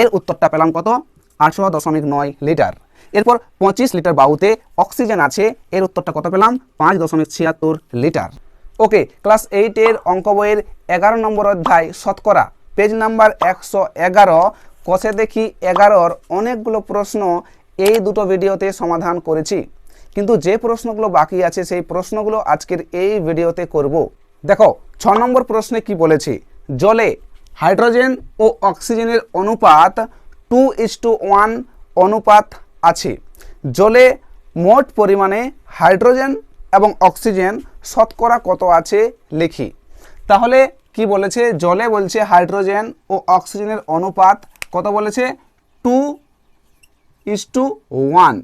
এর উত্তরটা পেলাম কত? আটশো দশমিক নয় লিটার। এরপর পঁচিশ লিটার বাউতে অক্সিজেন আছে, এর উত্তরটা কত পেলাম? পাঁচ দশমিক ছিয়াত্তর লিটার। ওকে, ক্লাস এইটের অঙ্ক বইয়ের এগারো নম্বর অধ্যায় শতকরা, পেজ নাম্বার একশো এগারো, কষে দেখি এগারোর অনেকগুলো প্রশ্ন এই দুটো ভিডিওতে সমাধান করেছি। কিন্তু যে প্রশ্নগুলো বাকি আছে, সেই প্রশ্নগুলো আজকের এই ভিডিওতে করব। দেখো, ছ নম্বর প্রশ্নে কি বলেছে? জলে হাইড্রোজেন ও অক্সিজেনের অনুপাত টু ইস টু ওয়ান অনুপাত আছে। জলে মোট পরিমাণে হাইড্রোজেন এবং অক্সিজেন শতকরা কত আছে লিখি। তাহলে কি বলেছে? জলে বলছে হাইড্রোজেন ও অক্সিজেনের অনুপাত কত বলেছে? টু ইস টু ওয়ান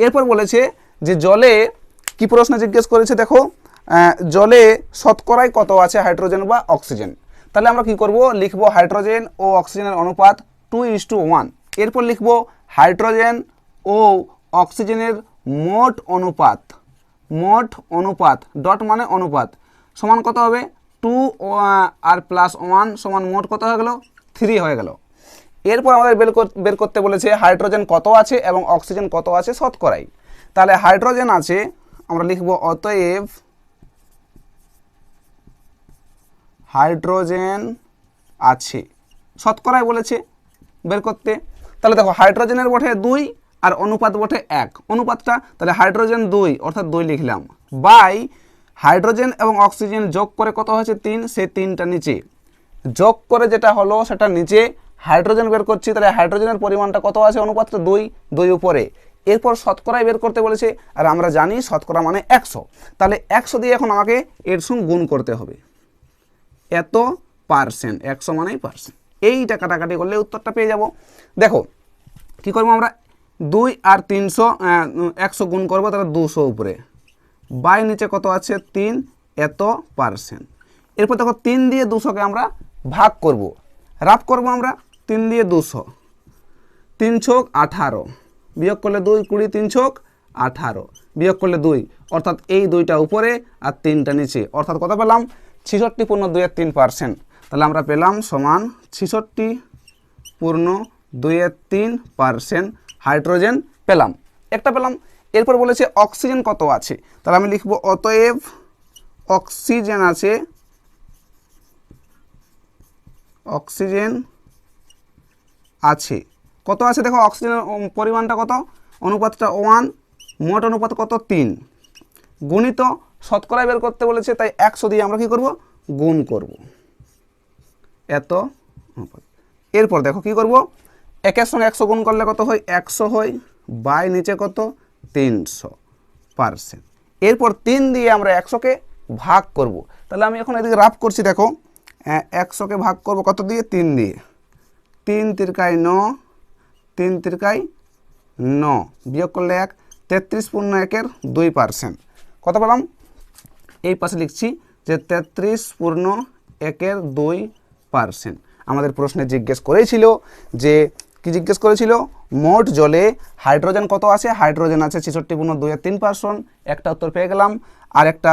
এরপর বলেছে যে জলে কি প্রশ্ন জিজ্ঞেস করেছে দেখো? জলে শতকরায় কত আছে হাইড্রোজেন বা অক্সিজেন? তাহলে আমরা কি করব? লিখব হাইড্রোজেন ও অক্সিজেনের অনুপাত টু ইস টু ওয়ান। এরপর লিখব হাইড্রোজেন ও অক্সিজেনের মোট অনুপাত মোট অনুপাত, ডট মানে অনুপাত, সমান কত হবে? টু আর প্লাস ওয়ান সমান মোট কত হয়ে গেল? থ্রি হয়ে গেল। এরপর আমাদের বের বের করতে বলেছে হাইড্রোজেন কত আছে এবং অক্সিজেন কত আছে শতকরাই। তাহলে হাইড্রোজেন আছে, আমরা লিখব অতএব হাইড্রোজেন আছে। শতকরায় বলেছে বের করতে। তাহলে দেখো, হাইড্রোজেনের বটে দুই আর অনুপাত বটে এক। অনুপাতটা তাহলে হাইড্রোজেন দুই, অর্থাৎ দুই লিখলাম। বাই, হাইড্রোজেন এবং অক্সিজেন যোগ করে কত হয়েছে তিন? সে তিনটা নিচে। যোগ করে যেটা হলো, সেটা নিচে হাইড্রোজেন বের করছি, তাহলে হাইড্রোজেনের পরিমাণটা কত আছে? অনুপাতটা দুই দুই উপরে। এরপর শতকরায় বের করতে বলেছে, আর আমরা জানি শতকরা মানে একশো। তাহলে একশো দিয়ে এখন আমাকে এর সঙ্গে গুণ করতে হবে। এত পার্সেন্ট, একশো মানেই পার্সেন্ট। এইটা কাটাকাটি করলে উত্তরটা পেয়ে যাব। দেখো, কি করব আমরা? দুই আর তিনশো একশো গুণ করব, তাহলে দুশো উপরে। বাই নিচে কত আছে? তিন, এত পার্সেন্ট। এরপর দেখো, তিন দিয়ে দুশোকে আমরা ভাগ করব। রাফ করব আমরা? তিন দিয়ে দুশো। তিন ছক আঠারো। বিয়োগ করলে দুই, কুড়ি, তিন ছক আঠারো। বিয়োগ করলে দুই। অর্থাৎ এই দুইটা উপরে আর তিনটা নিচে। অর্থাৎ কত পেলাম? ছিষট্টি পূর্ণ দুইয়ের তিন পার্সেন্ট। তাহলে আমরা পেলাম সমান ছিষট্টি পূর্ণ দুইয়ের তিন পার্সেন্ট হাইড্রোজেন পেলাম। একটা পেলাম, এরপর বলেছে অক্সিজেন কত আছে? তাহলে আমি লিখব, অতএব অক্সিজেন আছে অক্সিজেন আছে। কত আছে দেখো? অক্সিজেনের পরিমাণটা কত? অনুপাতটা ওয়ান, মোট অনুপাত কত? তিন। গুণিত শতকরায় বের করতে বলেছে তাই একশো দিয়ে আমরা কি করব? গুণ করব। এত এরপর দেখো কি করব? একের সঙ্গে একশো গুণ করলে কত হয়? একশো হয়। বাই নিচে কত? তিনশো পার্সেন্ট। এরপর তিন দিয়ে আমরা একশোকে ভাগ করব। তাহলে আমি এখন এদিকে রাফ করছি দেখো। আহ, একশোকে ভাগ করব কত দিয়ে? তিন দিয়ে। তিন তিরকায় ন তিন তিরকায় ন। বিয়োগ করলে এক তেত্রিশ পূর্ণ একের দুই পার্সেন্ট। কত পেলাম? এই পাশে লিখছি যে তেত্রিশ পূর্ণ একের দুই পার্সেন্ট। আমাদের প্রশ্নে জিজ্ঞেস করেছিল যে, কি জিজ্ঞেস করেছিল? মোট জলে হাইড্রোজেন কত আছে? হাইড্রোজেন আছে ছেষট্টি পূর্ণ দুইয়ের তিন পার্সেন্ট। একটা উত্তর পেয়ে গেলাম। আর একটা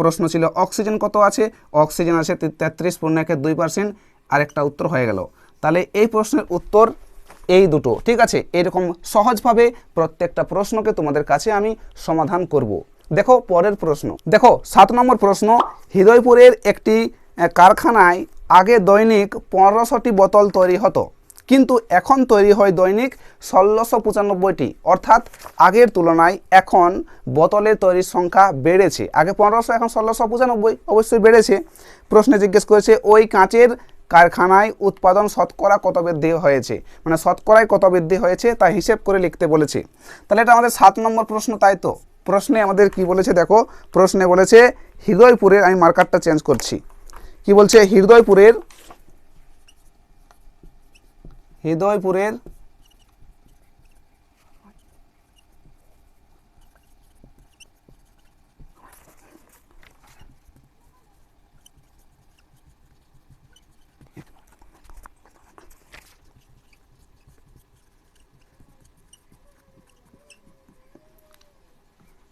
প্রশ্ন ছিল, অক্সিজেন কত আছে? অক্সিজেন আছে তেত্রিশ পূর্ণ একের দুই পার্সেন্ট। আর একটা উত্তর হয়ে গেল। তাহলে এই প্রশ্নের উত্তর এই দুটো। ঠিক আছে? এরকম সহজভাবে প্রত্যেকটা প্রশ্নকে তোমাদের কাছে আমি সমাধান করব। দেখো পরের প্রশ্ন। দেখো সাত নম্বর প্রশ্ন, হৃদয়পুরের একটি কারখানায় আগে দৈনিক পনেরোশোটি বোতল তৈরি হতো, কিন্তু এখন তৈরি হয় দৈনিক ষোলোশো পঁচানব্বইটি। অর্থাৎ আগের তুলনায় এখন বোতলের তৈরির সংখ্যা বেড়েছে। আগে পনেরোশো, এখন ষোলোশো পঁচানব্বই অবশ্যই বেড়েছে। প্রশ্নে জিজ্ঞেস করেছে, ওই কাঁচের কারখানায় উৎপাদন শতকরা কত বৃদ্ধি হয়েছে? মানে শতকরায় কত বৃদ্ধি হয়েছে তা হিসেব করে লিখতে বলেছে। তাহলে এটা আমাদের সাত নম্বর প্রশ্ন, তাই তো? প্রশ্নে আমাদের কি বলেছে দেখো, প্রশ্নে বলেছে, হৃদয়পুরের আমি মার্কারটা চেঞ্জ করছি। কি বলছে? হৃদয়পুরের হৃদয়পুরের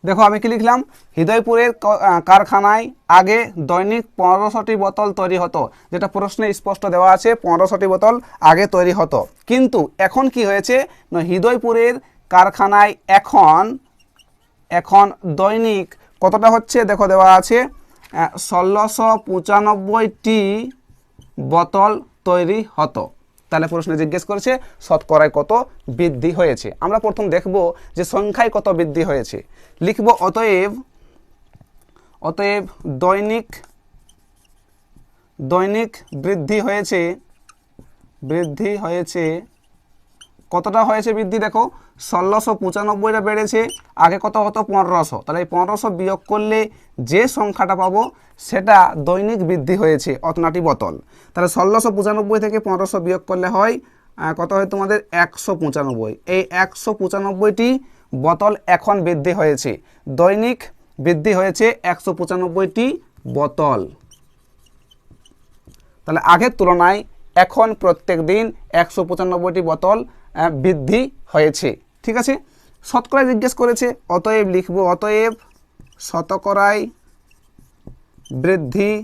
দেখো আমি কি লিখলাম? হৃদয়পুরের কারখানায় আগে দৈনিক পনেরোশোটি বোতল তৈরি হতো, যেটা প্রশ্নে স্পষ্ট দেওয়া আছে, পনেরোশোটি বোতল আগে তৈরি হতো। কিন্তু এখন কি হয়েছে? না, হৃদয়পুরের কারখানায় এখন এখন দৈনিক কতটা হচ্ছে? দেখো দেওয়া আছে ষোলোশো পঁচানব্বইটি বোতল তৈরি হতো। তাহলে প্রশ্নে জিজ্ঞেস করেছে, শতকরায় কত বৃদ্ধি হয়েছে? আমরা প্রথম দেখব যে সংখ্যায় কত বৃদ্ধি হয়েছে। লিখব, অতএব অতএব দৈনিক দৈনিক বৃদ্ধি হয়েছে বৃদ্ধি হয়েছে কতটা হয়েছে বৃদ্ধি দেখো? ষোলোশো পঁচানব্বইটা বেড়েছে, আগে কত হতো? পনেরোশো। তাহলে এই পনেরোশো বিয়োগ করলে যে সংখ্যাটা পাবো, সেটা দৈনিক বৃদ্ধি হয়েছে, অতনাটি বোতল। তাহলে ষোলোশো পঁচানব্বই থেকে পনেরোশো বিয়োগ করলে হয় কত হয় তোমাদের? একশো পঁচানব্বই। এই একশো পঁচানব্বইটি বোতল এখন বৃদ্ধি হয়েছে, দৈনিক বৃদ্ধি হয়েছে একশো পঁচানব্বইটি বোতল। তাহলে আগের তুলনায় এখন প্রত্যেক দিন একশো পঁচানব্বইটি বোতল বৃদ্ধি হয়েছে। ঠিক আছে? শতকরায় জিজ্ঞেস করেছে, অতএব লিখব, অতএব শতকরায় বৃদ্ধি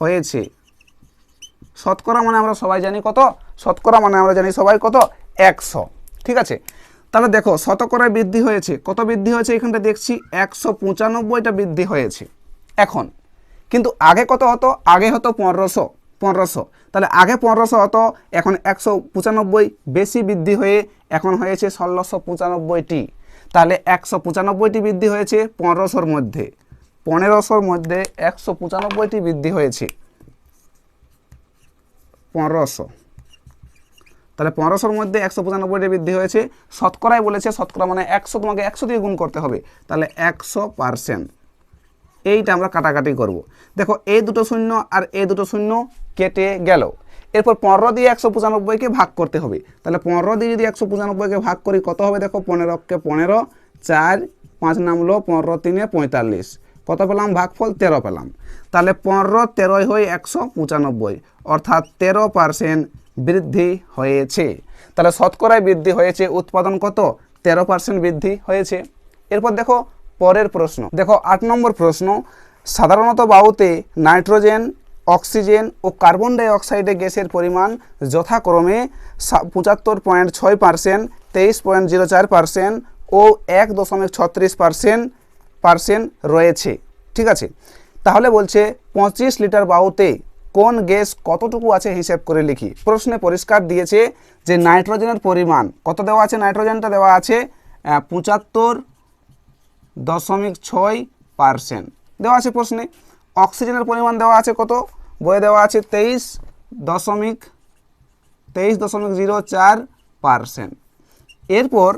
হয়েছে। শতকরা মানে আমরা সবাই জানি কত? শতকরা মানে আমরা জানি সবাই কত? একশো। ঠিক আছে? তাহলে দেখো, শতকরায় বৃদ্ধি হয়েছে। কত বৃদ্ধি হয়েছে? এখানটা দেখছি একশো পঁচানব্বইটা বৃদ্ধি হয়েছে। এখন, কিন্তু আগে কত হতো? আগে হতো পনেরোশো। পনেরোশো। তাহলে আগে পনেরোশো হতো, এখন একশো পঁচানব্বই। বেশি বৃদ্ধি হয়ে এখন হয়েছে ষোলোশো পঁচানব্বইটি। তাহলে একশো পঁচানব্বইটি বৃদ্ধি হয়েছে পনেরোশোর মধ্যে। পনেরোশোর মধ্যে একশো পঁচানব্বইটি বৃদ্ধি হয়েছে। পনেরোশো। তাহলে পনেরোশোর মধ্যে একশো পঁচানব্বইটি বৃদ্ধি হয়েছে। শতকরায় বলেছে, শতকরা মানে একশো তোমাকে একশো দিয়ে গুণ করতে হবে। তাহলে একশো পারসেন্ট। এইটা আমরা কাটাকাটি করব। দেখো, এই দুটো শূন্য আর এই দুটো শূন্য কেটে গেল। এরপর পনেরো দিয়ে একশো পঁচানব্বইকে ভাগ করতে হবে। তাহলে পনেরো দিয়ে যদি একশো পঁচানব্বইকে ভাগ করি, কত হবে? দেখো, পনেরোকে পনেরো, চার, পাঁচ নামলো, পনেরো তিনে পঁয়তাল্লিশ। কত পেলাম? ভাগফল তেরো পেলাম। তাহলে পনেরো তেরোই হয়ে একশো পঁচানব্বই, অর্থাৎ তেরো পার্সেন্ট বৃদ্ধি হয়েছে। তাহলে শতকরায় বৃদ্ধি হয়েছে, উৎপাদন কত? তেরো পার্সেন্ট বৃদ্ধি হয়েছে। এরপর দেখো, পরের প্রশ্ন। দেখো, আট নম্বর প্রশ্ন। সাধারণত বায়ুতে নাইট্রোজেন অক্সিজেন ও কার্বন ডাই অক্সাইডে গ্যাসের পরিমাণ যথাক্রমে পঁচাত্তর পয়েন্ট ছয় পার্সেন্ট, তেইশ পয়েন্ট জিরো চার পার্সেন্ট ও এক দশমিক ছত্রিশ পার্সেন্ট পার্সেন্ট রয়েছে। ঠিক আছে? তাহলে বলছে পঁচিশ লিটার বায়ুতে কোন গ্যাস কতটুকু আছে হিসেব করে লিখি। প্রশ্নে পরিষ্কার দিয়েছে যে নাইট্রোজেনের পরিমাণ কত দেওয়া আছে? নাইট্রোজেনটা দেওয়া আছে পঁচাত্তর দশমিক ছয় পার্সেন্ট। দেওয়া আছে প্রশ্নে। অক্সিজেনের পরিমাণ দেওয়া আছে কত? বয়ে দেওয়া আছে তেইশ দশমিক তেইশ দশমিক জিরো চার পার্সেন্ট। এরপর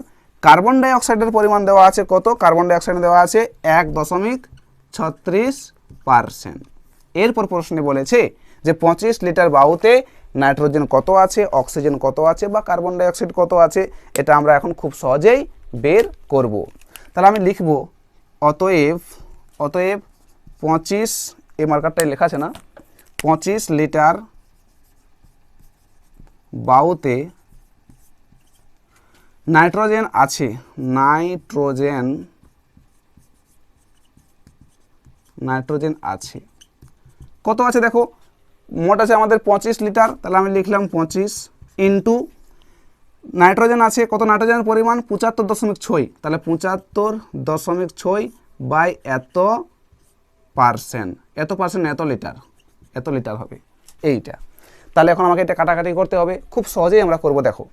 কার্বন ডাই অক্সাইডের পরিমাণ দেওয়া আছে কত? কার্বন ডাইঅক্সাইড দেওয়া আছে এক দশমিক ছত্রিশ পার্সেন্ট। এরপর প্রশ্নে বলেছে যে পঁচিশ লিটার বাউতে নাইট্রোজেন কত আছে? অক্সিজেন কত আছে? বা কার্বন ডাইঅক্সাইড কত আছে? এটা আমরা এখন খুব সহজেই বের করব। তাহলে আমি লিখব অতএব অতএব পঁচিশ, এই মার্কারটাই লেখা আছে না? পঁচিশ লিটার বায়ুতে নাইট্রোজেন আছে। নাইট্রোজেন নাইট্রোজেন আছে। কত আছে দেখো? মোট আছে আমাদের পঁচিশ লিটার, তাহলে আমি লিখলাম পঁচিশ ইন্টু নাইট্রোজেন আছে, কত নাইট্রোজেনের পরিমাণ? পঁচাত্তর দশমিক ছয়। তাহলে পঁচাত্তর দশমিক ছয় বাই এত পার্সেন্ট। এত পার্সেন্ট, এত লিটার। এত লিটার হবে। এইটা। তাহলে এখন আমাকে এটা কাটাকাটি করতে হবে। খুব সহজেই আমরা করব, দেখো।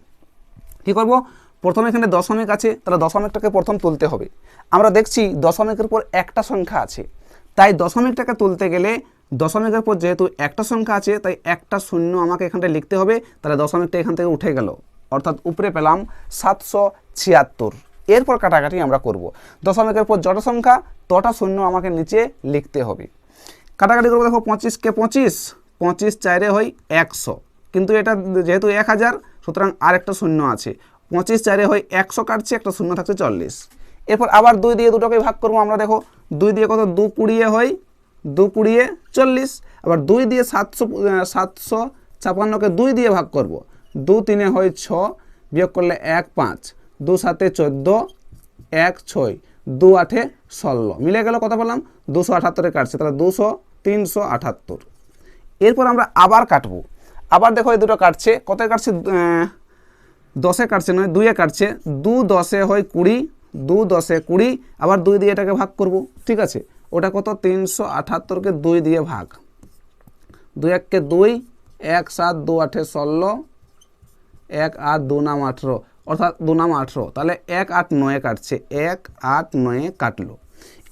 কী করব? প্রথমে এখানে দশমিক আছে, তাহলে দশমিকটাকে প্রথম তুলতে হবে। আমরা দেখছি দশমিকের পর একটা সংখ্যা আছে। তাই দশমিকটাকে তুলতে গেলে দশমিকের পর যেহেতু একটা সংখ্যা আছে, তাই একটা শূন্য আমাকে এখানটায় লিখতে হবে। তাহলে দশমিকটা এখান থেকে উঠে গেল। অর্থাৎ উপরে পেলাম সাতশো ছিয়াত্তর। এরপর কাটাকাটি আমরা করব। দশমিকের পর যত সংখ্যা তটা শূন্য আমাকে নিচে লিখতে হবে। কাটাকাটি করব দেখো পঁচিশকে পঁচিশ পঁচিশ চাইরে হয় একশো। কিন্তু এটা যেহেতু এক হাজার, সুতরাং আর একটা শূন্য আছে। পঁচিশ চাইরে হয় একশো কাটছে, একটা শূন্য থাকছে চল্লিশ। এরপর আবার দুই দিয়ে দুটোকে ভাগ করব আমরা দেখো, দুই দিয়ে কত? দু কুড়িয়ে হয়, দু কুড়িয়ে চল্লিশ। আবার দুই দিয়ে সাতশো সাতশো ছাপান্নকে দুই দিয়ে ভাগ করব। দু তিনে হয় ছ, বিয়োগ করলে এক পাঁচ। দু সাতে চোদ্দ, এক ছয়, দু আঠে ষোলো। মিলে গেল কত বললাম দুশো আঠাত্তরে কাটছে, তাহলে দুশো তিনশো আঠাত্তর এরপর আমরা আবার কাটবো। আবার দেখো এই দুটো কাটছে। কত কাটছে? দশে কাটছে নয় দুইয়ে কাটছে। দু দশে হয় কুড়ি, দু দশে কুড়ি, আবার দুই দিয়ে এটাকে ভাগ করব। ঠিক আছে? ওটা কত? তিনশো আঠাত্তরকে দুই দিয়ে ভাগ। দুই এককে দুই, এক সাত, দু আঠে ষোলো, এক আট, দু নাম আঠেরো। অর্থাৎ দু নাম আঠেরো। তাহলে এক আট নয়ে কাটছে, এক আট নয়ে কাটলো।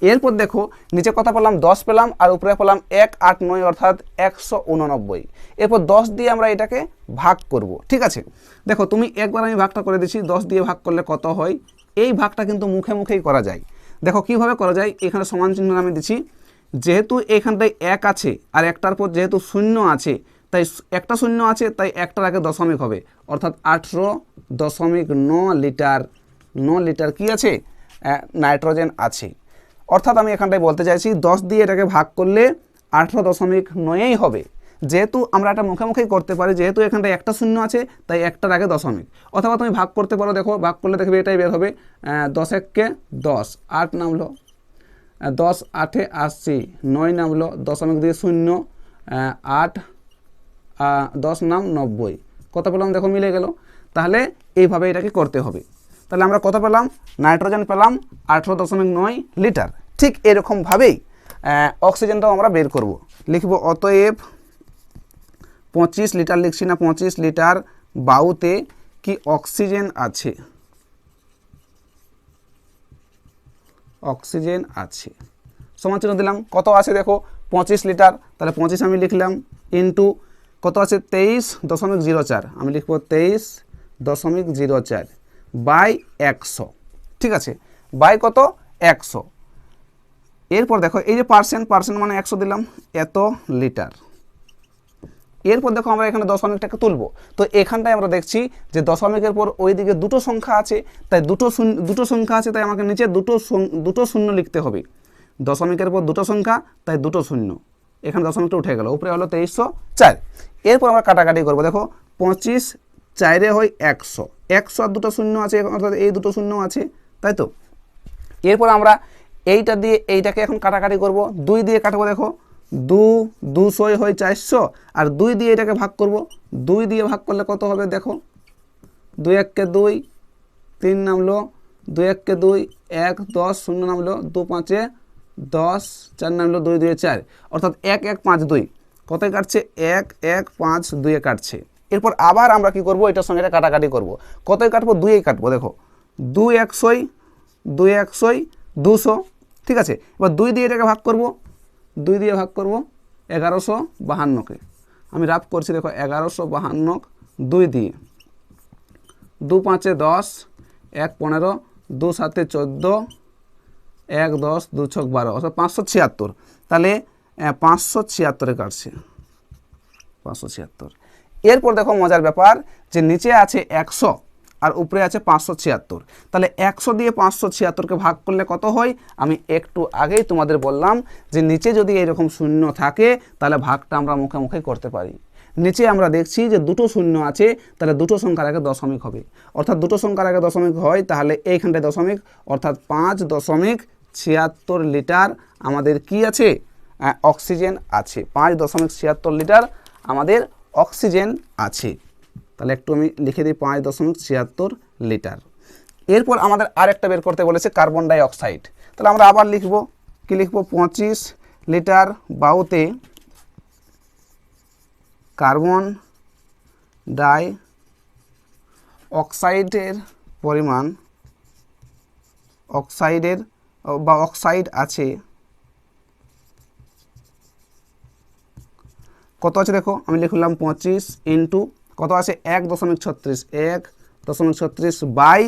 এরপর দেখো, নিচে কথা পেলাম দশ পেলাম আর উপরে পেলাম এক আট নয় অর্থাৎ একশো উননব্বই। এরপর দশ দিয়ে আমরা এটাকে ভাগ করব, ঠিক আছে? দেখো, তুমি একবার আমি ভাগটা করে দিচ্ছি, দশ দিয়ে ভাগ করলে কত হয়? এই ভাগটা কিন্তু মুখে মুখেই করা যায়। দেখো, কীভাবে করা যায়? এখানে সমান চিহ্ন আমি দিচ্ছি। যেহেতু এখানটায় এক আছে আর একটার পর যেহেতু শূন্য আছে তাই একটা শূন্য আছে, তাই একটার আগে দশমিক হবে। অর্থাৎ আঠেরো দশমিক ন লিটার ন লিটার কি আছে? নাইট্রোজেন আছে। অর্থাৎ আমি এখানটায় বলতে চাইছি, দশ দিয়ে এটাকে ভাগ করলে আঠেরো দশমিক নয়েই হবে। যেহেতু আমরা এটা মুখে মুখেই করতে পারি, যেহেতু এখানটায় একটা শূন্য আছে, তাই একটার আগে দশমিক। অথবা তুমি ভাগ করতে পারো, দেখো, ভাগ করলে দেখবে এটাই বের হবে। দশ এককে দশ, আট নামলো। দশ আটে আশি, নয় নামলো, দশমিক দিয়ে শূন্য। আট দশ নাম নব্বই। কত পেলাম দেখো মিলে গেল। তাহলে এইভাবে এটাকে করতে হবে। তাহলে আমরা কত পেলাম? নাইট্রোজেন পেলাম আঠেরো দশমিক নয় লিটার। ঠিক এরকমভাবেই অক্সিজেনটাও আমরা বের করব। লিখব অতএব পঁচিশ লিটার লিখছি না, পঁচিশ লিটার বায়ুতে কি অক্সিজেন আছে? অক্সিজেন আছে। সমান চিহ্ন দিলাম। কত আছে দেখো? পঁচিশ লিটার। তাহলে পঁচিশ আমি লিখলাম ইন্টু কত আছে? তেইশ দশমিক জিরো চার। আমি লিখব তেইশ দশমিক জিরো চার বাই একশো। ঠিক আছে? বাই কত? একশো। এরপর দেখো, এই যে পার্সেন্ট পার্সেন্ট মানে একশো দিলাম, এত লিটার। এরপর দেখো আমরা এখানে দশমিকটাকে তুলবো। তো এখানটায় আমরা দেখছি যে দশমিকের পর ওইদিকে দুটো সংখ্যা আছে, তাই দুটো শূন্য, দুটো সংখ্যা আছে, তাই আমাকে নিচে দুটো দুটো শূন্য লিখতে হবে। দশমিকের পর দুটো সংখ্যা, তাই দুটো শূন্য। এখানে দশমিকটা উঠে গেল, উপরে হলো তেইশশো চার। এরপর আমরা কাটাকাটি করব। দেখো, পঁচিশ চারে হয় একশো। একশো আর দুটো শূন্য আছে, অর্থাৎ এই দুটো শূন্য আছে, তাই তো? এরপর আমরা এইটা দিয়ে এইটাকে এখন কাটাকাটি করব। দুই দিয়ে কাটবো, দেখো, দু দুশোই হয় চারশো, আর দুই দিয়ে এটাকে ভাগ করব। দুই দিয়ে ভাগ করলে কত হবে, দেখো, দুই এককে দুই, তিন নামলো, দুই এককে দুই, এক, দশ, শূন্য নামলো, দু পাঁচে দশ, চার নামলো, দুই দুয়ে চার। অর্থাৎ এক এক, পাঁচ, দুই। কতই কাটছে? এক এক, পাঁচ, দুইয়ে কাটছে। এরপর আবার আমরা কি করব? এটার সঙ্গে এটা কাটাকাটি করব। কতই কাটবো? দুইয়েই কাটবো, দেখো। দুই একশোই দুই একশোই দুশো, ঠিক আছে? এবার দুই দিয়ে এটাকে ভাগ করব। দুই দিয়ে ভাগ করব এগারোশো বাহান্নকে। আমি রাফ করছি, দেখো, এগারোশো বাহান্ন দুই দিয়ে। দু পাঁচে দশ, এক পনেরো, দু সাতে চোদ্দ, এক দশ, দু ছক বারো, অর্থাৎ পাঁচশো ছিয়াত্তর। তাহলে পাঁচশো ছিয়াত্তরে কাটছে। পাঁচশো ছিয়াত্তর। এরপর দেখো মজার ব্যাপার যে নিচে আছে একশো আর উপরে আছে পাঁচশো ছিয়াত্তর। তাহলে একশো দিয়ে পাঁচশো ছিয়াত্তরকে ভাগ করলে কত হয়? আমি একটু আগেই তোমাদের বললাম যে নিচে যদি এরকম শূন্য থাকে, তাহলে ভাগটা আমরা মুখে মুখে করতে পারি। নিচে আমরা দেখছি যে দুটো শূন্য আছে, তাহলে দুটো সংখ্যার আগে দশমিক হবে। অর্থাৎ দুটো সংখ্যার আগে দশমিক হয়, তাহলে এইখানটায় দশমিক, অর্থাৎ পাঁচ দশমিক ছিয়াত্তর লিটার আমাদের কি আছে? অক্সিজেন আছে। পাঁচ দশমিক ছিয়াত্তর লিটার আমাদের অক্সিজেন আছে। তাহলে একটু আমি লিখে দিই, পাঁচ দশমিক ছিয়াত্তর লিটার। এরপর আমাদের আরেকটা বের করতে বলেছে কার্বন ডাই অক্সাইড তাহলে আমরা আবার লিখব, কি লিখব? পঁচিশ লিটার বায়ুতে কার্বন ডাই অক্সাইডের পরিমাণ, অক্সাইডের, বা অক্সাইড আছে কত আছে দেখো? আমি লিখলাম পঁচিশ ইন্টু কত আছে? এক দশমিক ছত্রিশ। এক দশমিক ছত্রিশ বাই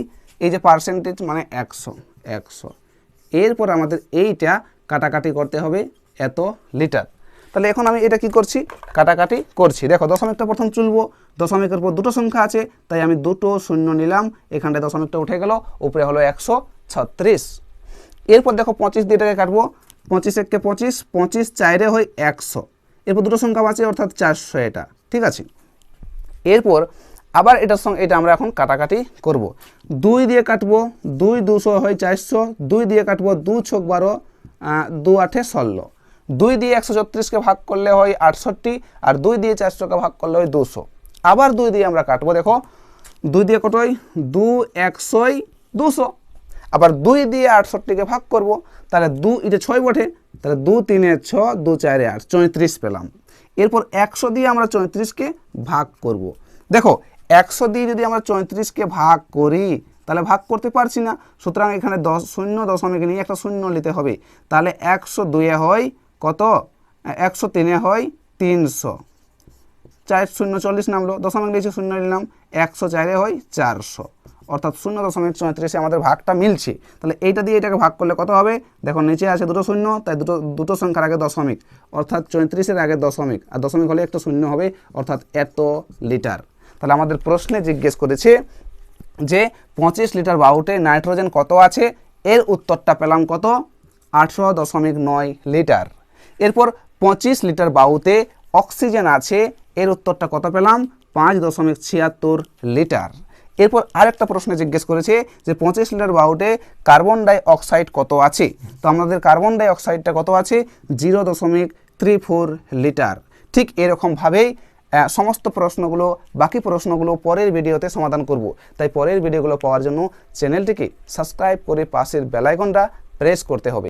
এই যে পার্সেন্টেজ মানে একশো একশো। এরপর আমাদের এইটা কাটাকাটি করতে হবে এত লিটার। তাহলে এখন আমি এটা কি করছি? কাটাকাটি করছি। দেখো, দশমিকটা প্রথম চুলবো, দশমিকের পর দুটো সংখ্যা আছে, তাই আমি দুটো শূন্য নিলাম এখানটায় দশমিকটা উঠে গেল, উপরে হলো একশো ছত্রিশ। এরপর দেখো, পঁচিশ দিয়ে এটাকে কাটবো, পঁচিশ এককে পঁচিশ পঁচিশ চাইরে হয় একশো। এরপর দুটো সংখ্যা আছে অর্থাৎ চারশো এটা, ঠিক আছে? এরপর আবার এটার সঙ্গে এটা আমরা এখন কাটাকাটি করব। দুই দিয়ে কাটবো, দুই দুশো হয় চারশো, দুই দিয়ে কাটবো দু ছক বারো দু আঠে ষোলো। দুই দিয়ে একশো ছত্রিশকে ভাগ করলে হয় আটষট্টি, আর দুই দিয়ে চারশোকে ভাগ করলে হয় দুশো। আবার দুই দিয়ে আমরা কাটবো, দেখো, দুই দিয়ে হয়? দু একশোই দুশো। আবার দুই দিয়ে আটষট্টিকে ভাগ করব, তাহলে দু এটা ছয় বটে, তাহলে দু তিনে ছ দু চারে আট, চৌত্রিশ পেলাম। এরপর একশো দিয়ে আমরা চৌত্রিশকে ভাগ করব। দেখো, একশো দিয়ে যদি আমরা চৌত্রিশকে ভাগ করি, তাহলে ভাগ করতে পারছি না, সুতরাং এখানে দশ, শূন্য দশমিক নিয়ে একটা শূন্য নিতে হবে। তাহলে একশো দুয়ে হয় কত? একশো তিনে হয় তিনশো। চার শূন্য চল্লিশ নামলো, দশমিক নিচে শূন্য নিলাম, একশো চারে হয় চারশো। অর্থাৎ শূন্য দশমিক চৌত্রিশে আমাদের ভাগটা মিলছে। তাহলে এইটা দিয়ে এটাকে ভাগ করলে কত হবে? দেখো, নিচে আছে দুটো শূন্য, তাই দুটো দুটো সংখ্যার আগে দশমিক। অর্থাৎ চৌত্রিশের আগে দশমিক। আর দশমিক হলে একটা শূন্য হবে, অর্থাৎ এত লিটার। তাহলে আমাদের প্রশ্নে জিজ্ঞেস করেছে যে, পঁচিশ লিটার বাউটে নাইট্রোজেন কত আছে? এর উত্তরটা পেলাম কত? আঠেরো দশমিক নয় লিটার। এরপর পঁচিশ লিটার বাউতে অক্সিজেন আছে, এর উত্তরটা কত পেলাম? পাঁচ দশমিক ছিয়াত্তর লিটার। এরপর আরেকটা প্রশ্ন জিজ্ঞেস করেছে যে পঁচিশ লিটার বাউটে কার্বন ডাই অক্সাইড কত আছে? তো আমাদের কার্বন ডাই অক্সাইডটা কত আছে? জিরো দশমিক থ্রি ফোর লিটার। ঠিক এরকমভাবেই সমস্ত প্রশ্নগুলো, বাকি প্রশ্নগুলো পরের ভিডিওতে সমাধান করব। তাই পরের ভিডিওগুলো পাওয়ার জন্য চ্যানেলটিকে সাবস্ক্রাইব করে পাশের বেলাইকনটা প্রেস করতে হবে।